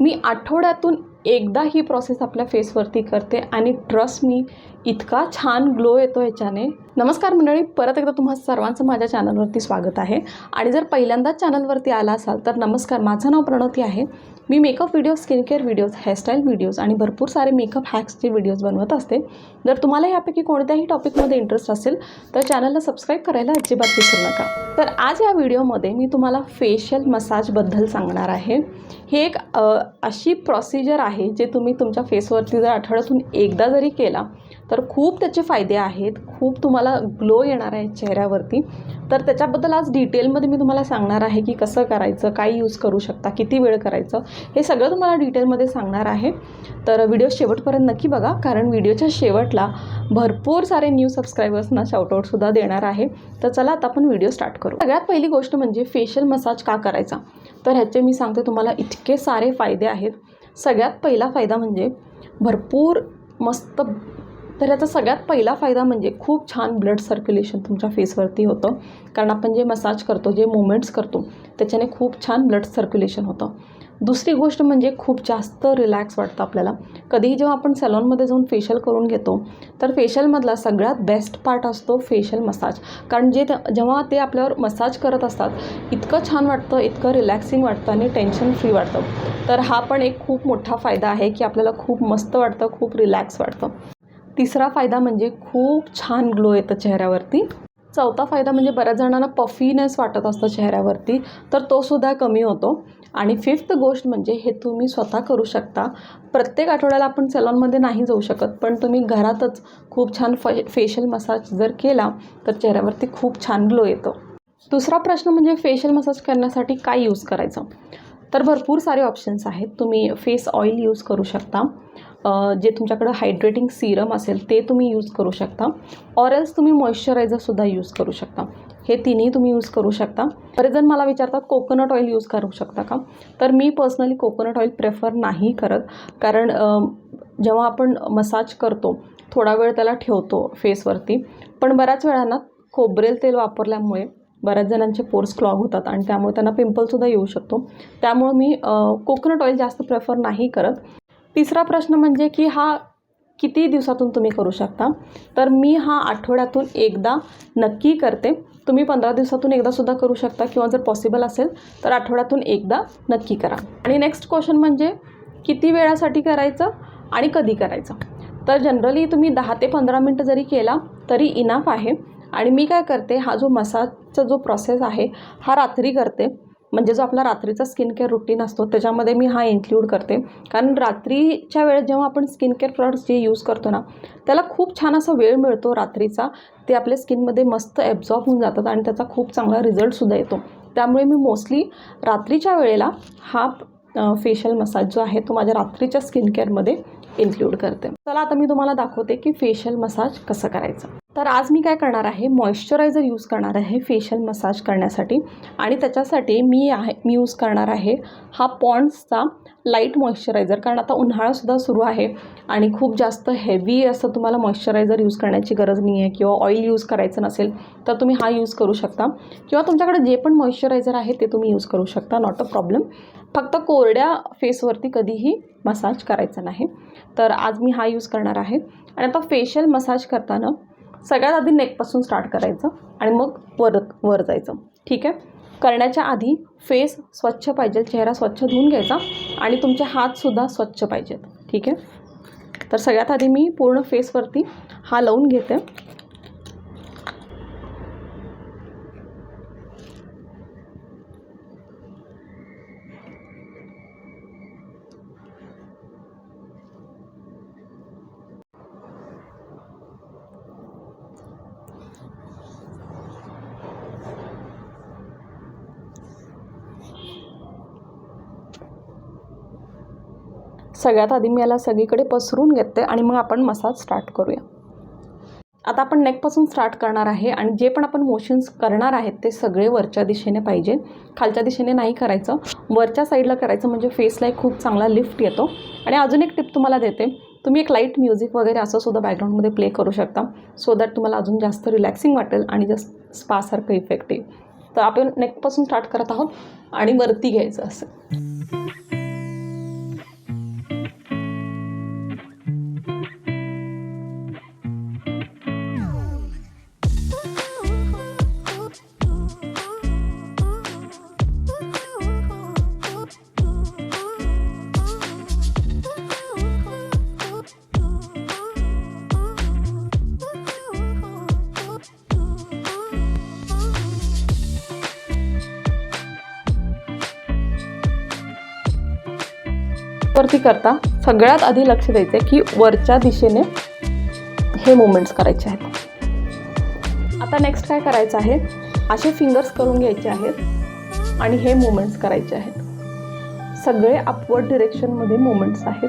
मी आठवड्यातून एकदा ही प्रोसेस आपल्या फेसवरती करते आणि ट्रस्ट मी इतका छान ग्लो येतो याच्याने नमस्कार मंडळी परत एकदा तुम्हा सर्वांचं माझ्या चॅनलवरती स्वागत आहे. आणि जर पहिल्यांदाच चॅनलवरती आला असाल तर नमस्कार माझं नाव प्रणवती आहे. मी makeup videos skin care videos hairstyle videos आणि भरपूर सारे मेकअप हॅक्सचे व्हिडिओज बनवत असते. जर तुम्हाला यापैकी कोणत्याही टॉपिकमध्ये इंटरेस्ट असेल तर चॅनलला सबस्क्राईब करायला अजिबात विसरू नका. तर आज या व्हिडिओमध्ये मी तुम्हाला फेशियल मसाजबद्दल सांगणार आहे. हे एक अशी प्रोसिजर आहे जे तुम्ही तुमच्या फेसवरती जर आठवड्यातून एकदा जरी केला तर खूप त्याचे फायदे आहेत. खूप तुम्हाला ग्लो येणार आहे चेहऱ्यावरती. तर त्याच्याबद्दल आज डिटेलमध्ये मी तुम्हाला सांगणार आहे की कसं करायचं काय यूज करू शकता किती वेळ करायचं हे सगळं तुम्हाला डिटेलमध्ये सांगणार आहे. तर व्हिडिओ शेवटपर्यंत नक्की बघा कारण व्हिडिओच्या शेवटला भरपूर सारे न्यू सबस्क्रायबर्सना शाउटआउटसुद्धा देणार आहे. तर चला आता आपण व्हिडिओ स्टार्ट करू. सगळ्यात पहिली गोष्ट म्हणजे फेशियल मसाज का करायचा? तर ह्याचे मी सांगते तुम्हाला इतके सारे फायदे आहेत. सगळ्यात पहिला फायदा म्हणजे भरपूर मस्त तर याचा सगळ्यात पहिला फायदा म्हणजे खूप छान ब्लड सर्क्युलेशन तुमच्या फेसवरती होतं. कारण आपण जे मसाज करतो जे मुवमेंट्स करतो त्याच्याने खूप छान ब्लड सर्क्युलेशन होतं. दुसरी गोष्ट म्हणजे खूप जास्त रिलॅक्स वाटतं आपल्याला. कधीही जेव्हा आपण सॅलॉनमध्ये जाऊन फेशियल करून घेतो तर फेशियलमधला सगळ्यात बेस्ट पार्ट असतो फेशियल मसाज कारण जे त्या- जेव्हा ते आपल्यावर मसाज करत असतात इतकं छान वाटतं इतकं रिलॅक्सिंग वाटतं आणि टेन्शन फ्री वाटतं. तर हा पण एक खूप मोठा फायदा आहे की आपल्याला खूप मस्त वाटतं खूप रिलॅक्स वाटतं. तिसरा फायदा म्हणजे खूप छान ग्लो येतं चेहऱ्यावरती. चौथा फायदा म्हणजे बऱ्याच जणांना पफीनेस वाटत असतं चेहऱ्यावरती तर तो सुद्धा कमी होतो. आणि फिफ्थ गोष्ट म्हणजे हे तुम्ही स्वतः करू शकता. प्रत्येक आठवड्याला आपण सलॉनमध्ये नाही जाऊ शकत पण तुम्ही घरातच खूप छान फ फेशियल मसाज जर केला तर चेहऱ्यावरती खूप छान ग्लो येतो. दुसरा प्रश्न म्हणजे फेशियल मसाज करण्यासाठी काय यूज करायचं? तर भरपूर सारे ऑप्शन्स आहेत. तुम्ही फेस ऑइल यूज करू शकता. जे तुमच्याकडं हायड्रेटिंग सिरम असेल ते तुम्ही यूज करू शकता. ऑर एल्स तुम्ही मॉइश्चरायझरसुद्धा यूज करू शकता. हे तिन्ही तुम्ही यूज करू शकता. बरेच जण मला विचारतात कोकोनट ऑइल यूज करू शकता का? तर मी पर्सनली कोकोनट ऑइल प्रेफर नाही करत. कारण जेव्हा आपण मसाज करतो थोडा वेळ त्याला ठेवतो फेसवरती पण बऱ्याच वेळांना खोबरेल तेल वापरल्यामुळे बऱ्याच जणांचे पोर्स क्लॉग होतात आणि त्यामुळे त्यांना पिंपलसुद्धा येऊ शकतो. त्यामुळं मी कोकोनट ऑइल जास्त प्रेफर नाही करत. तिसरा प्रश्न म्हणजे की हा किती दिवसातून तुम्ही करू शकता? तर मी हा आठवड्यातून एकदा नक्की करते. तुम्ही पंधरा दिवसातून एकदासुद्धा करू शकता किंवा जर पॉसिबल असेल तर आठवड्यातून एकदा नक्की करा. आणि नेक्स्ट क्वेश्चन म्हणजे किती वेळासाठी करायचं आणि कधी करायचं? तर जनरली तुम्ही दहा ते पंधरा मिनटं जरी केला तरी इनाफ आहे. आणि मी काय करते हा जो मसाजचा जो प्रोसेस आहे हा रात्री करते. म्हणजे जो आपला रात्रीचा स्किन केअर रुटीन असतो त्याच्यामध्ये मी हा इन्क्लूड करते. कारण रात्रीच्या वेळेत जेव्हा आपण स्किन केअर प्रॉडक्ट्स जे यूज करतो ना त्याला खूप छान असा वेळ मिळतो रात्रीचा. ते आपल्या स्किनमध्ये मस्त ॲब्झॉर्ब होऊन जातात आणि त्याचा खूप चांगला रिझल्टसुद्धा येतो. त्यामुळे मी मोस्टली रात्रीच्या वेळेला हा फेशियल मसाज जो आहे तो माझ्या रात्रीच्या स्किन केअरमध्ये इन्क्लूड करते. चला आता मी तुम्हाला दाखवते की फेशियल मसाज कसं करायचं. तर आज मी काय करणार आहे मॉइश्चरायझर यूज करणार आहे फेशियल मसाज करण्यासाठी. आणि त्याच्यासाठी मी आहे मी यूज करणार आहे हा पॉन्ड्सचा लाइट मॉइश्चरायझर कारण आता उन्हाळासुद्धा सुरू आहे आणि खूप जास्त हेवी असं तुम्हाला मॉइश्चरायझर यूज करण्याची गरज नाही आहे किंवा ऑइल यूज करायचं नसेल तर तुम्ही हा यूज करू शकता. किंवा तुमच्याकडे जे पण मॉइश्चरायझर आहे ते तुम्ही यूज करू शकता नॉट अ प्रॉब्लेम फक्त कोरड्या फेसवरती कधीही मसाज करायचा नाही. तर आज मी हा यूज करणार आहे. आणि आता फेशियल मसाज करताना सगळ्यात आधी नेकपासून स्टार्ट करायचं आणि मग वर वर जायचं. ठीक आहे? करण्याच्या आधी फेस स्वच्छ पाहिजे चेहरा स्वच्छ धुवून घ्यायचा आणि तुमचे हातसुद्धा स्वच्छ पाहिजेत. ठीक आहे? तर सगळ्यात आधी मी पूर्ण फेसवरती हा लावून घेते. सगळ्यात आधी मी याला सगळीकडे पसरून घेते आणि मग आपण मसाज स्टार्ट करूया. आता आपण नेकपासून स्टार्ट करणार आहे आणि जे पण आपण मोशन्स करणार आहेत ते सगळे वरच्या दिशेने पाहिजे. खालच्या दिशेने नाही करायचं. वरच्या साईडला करायचं म्हणजे फेसला एक खूप चांगला लिफ्ट येतो. आणि अजून एक टिप तुम्हाला देते. तुम्ही एक लाइट म्युझिक वगैरे असं सुद्धा बॅकग्राऊंडमध्ये प्ले करू शकता. सो दॅट तुम्हाला अजून जास्त रिलॅक्सिंग वाटेल आणि जस्ट स्पासारखं इफेक्ट येईल तर आपण नेकपासून स्टार्ट करत आहोत आणि वरती घ्यायचं असं. वरती करता सगळ्यात आधी लक्ष द्यायचं आहे की वरच्या दिशेने हे मुवमेंट्स करायचे आहेत. आता नेक्स्ट काय करायचं आहे? असे फिंगर्स करून घ्यायचे आहेत आणि हे मुवमेंट्स करायचे आहेत. सगळे अपवर्ड डिरेक्शनमध्ये मुवमेंट्स आहेत.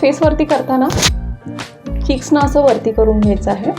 फेसवरती करताना चिक्सनं असं वरती करून घ्यायचं आहे.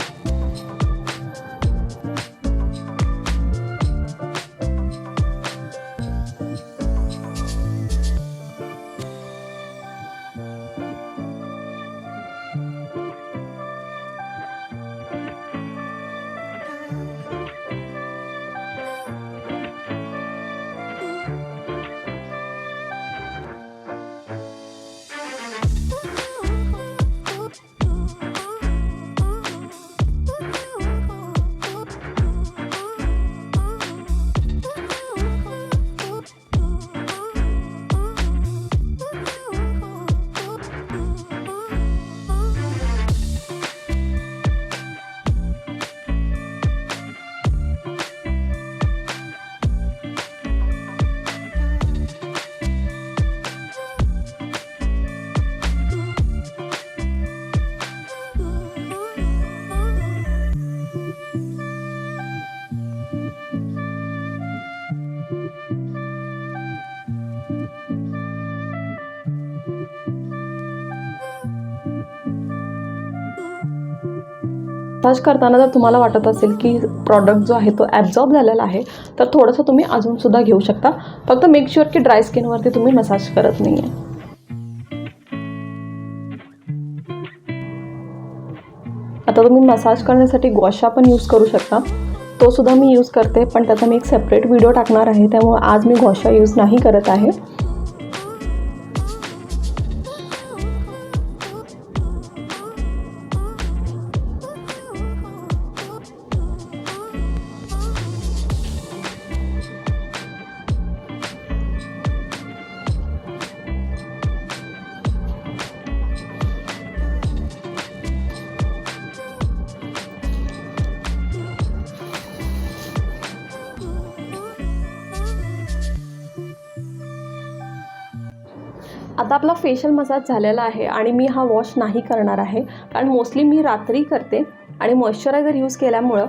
मसाज करताना जर तुम्हाला वाटत असेल की प्रॉडक्ट जो आहे तो ॲब्झॉर्ब झालेला आहे तर थोडंसं तुम्ही अजूनसुद्धा घेऊ शकता. फक्त मेक शुअर की ड्राय स्किनवरती तुम्ही मसाज करत नाही आहे आता तुम्ही मसाज करण्यासाठी गॉशा पण यूज करू शकता. तो सुद्धा मी यूज करते पण त्याचा मी एक सेपरेट व्हिडिओ टाकणार आहे त्यामुळे आज मी गॉशा यूज नाही करत आहे. आता आपला फेशियल मसाज झालेला आहे आणि मी हा वॉश नाही करणार आहे. कारण मोस्टली मी रात्री करते आणि मॉइश्चरायझर यूज केल्यामुळं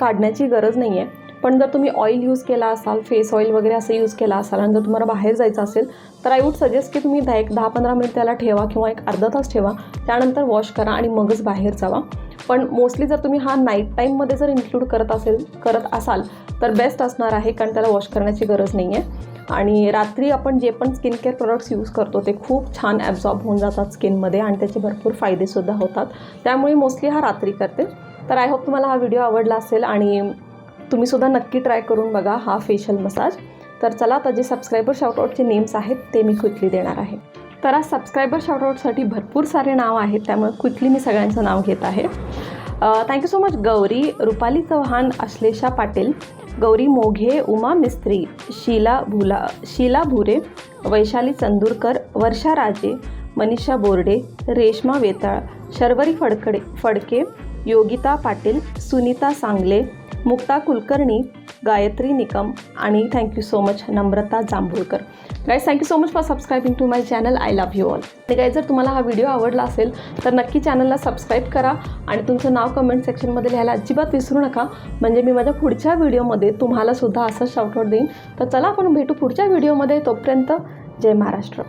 काढण्याची गरज नाही आहे पण जर तुम्ही ऑइल यूज केला असाल फेस ऑइल वगैरे असं यूज केला असाल आणि जर तुम्हाला बाहेर जायचं असेल तर आय वूड सजेस्ट की तुम्ही दहा एक दहा पंधरा मिनिट त्याला ठेवा किंवा एक अर्धा तास ठेवा. त्यानंतर वॉश करा आणि मगच बाहेर जावा. पण मोस्टली जर तुम्ही हा नाईट टाईममध्ये जर इन्क्लूड करत असेल करत असाल तर बेस्ट असणार आहे कारण त्याला वॉश करण्याची गरज नाही आहे आणि रात्री आपण जे पण स्किन केअर प्रोडक्ट्स यूज करतो ते खूप छान ॲब्झॉर्ब होऊन जातात स्किनमध्ये आणि त्याचे भरपूर फायदेसुद्धा होतात. त्यामुळे मोस्टली हा रात्री करते. तर आय होप तुम्हाला हा व्हिडिओ आवडला असेल आणि तुम्हीसुद्धा नक्की ट्राय करून बघा हा फेशियल मसाज तर चला आता जे सबस्क्रायबर शॉर्टआउटचे नेम्स आहेत ते मी क्विकली देणार आहे. तर आज सबस्क्रायबर शॉर्टआउटसाठी भरपूर सारे नाव आहेत त्यामुळे क्विकली मी सगळ्यांचं नाव घेत आहे. Thank you so much Gauri. Rupali Chavan Ashlesha Patil. Gauri Moghe Uma Mistry. Sheela Bhula Sheila भुरे. वैशाली चंदूरकर वर्षा राजे. मनीषा बोर्डे रेश्मा वेताळ. शर्वरी फडकडे फडके. योगिता पाटील सुनीता सांगले. मुक्ता कुलकर्णी. गायत्री निकम आणि thank you so much Namrata Jambhulkar. Guys thank you so much for subscribing to my channel I love you all ते guys जर तुम्हाला हा video आवडला असेल तर नक्की चॅनलला सबस्क्राईब करा आणि तुमचं नाव कमेंट सेक्शनमध्ये लिहायला अजिबात विसरू नका. म्हणजे मी माझ्या पुढच्या व्हिडिओमध्ये तुम्हाला सुद्धा असं शाउटआउट देईन. तर चला आपण भेटू पुढच्या व्हिडिओमध्ये तोपर्यंत जय महाराष्ट्र.